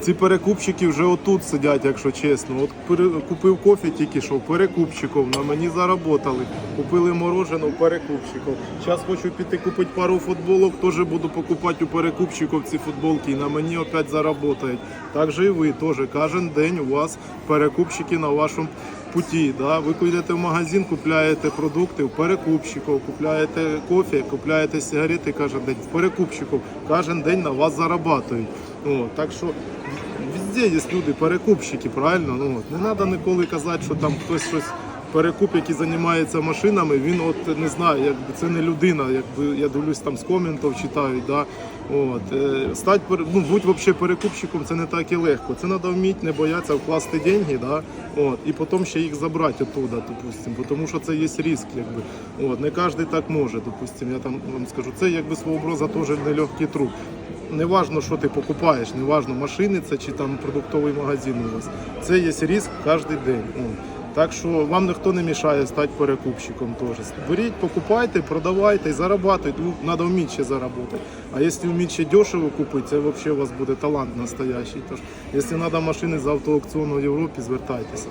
Ці перекупщики вже отут сидять, якщо чесно. От купив кофе тільки що, перекупщиків, на мені заработали. Купили мороженого перекупщиків. Зараз хочу піти купити пару футболок, теж буду покупати у перекупщиків ці футболки і на мені опять заработають. Так же і ви теж. Кожен день у вас перекупщики на вашому путі. Да? Ви йдете в магазин, купляєте продукти у перекупщиків, купляєте кофе, купляєте сигарети кожен день в перекупщиків. Кожен день на вас зарабатують. О, так що везде є люди, перекупщики, правильно? Ну, не треба ніколи казати, що там хтось щось. Перекуп, який займається машинами, він от не знаю, якби це не людина, якби я дивлюсь там з коментів читають. Да? От, е, стать, ну, будь вообще перекупщиком, це не так і легко. Це треба вміти, не боятися вкласти деньги, да? от, і потім ще їх забрати оттуда, допустим, тому що це є ризик, якби. От, не кожен так може, допустим, я там вам скажу, це якби свого образу теж нелегкий труд. Не важно, що ти покупаєш, не важно, машини це чи там продуктовий магазин у вас. Це є ризик кожен день. О. Так що вам ніхто не мішає стати перекупщиком теж. Беріть, покупайте, продавайте зарабатуйте. Ну, треба вміти ще заробити. А якщо вміти ще дешево купити, це взагалі у вас буде талант настоящий. Тож, якщо треба машини з автоаукціону в Європі, звертайтеся.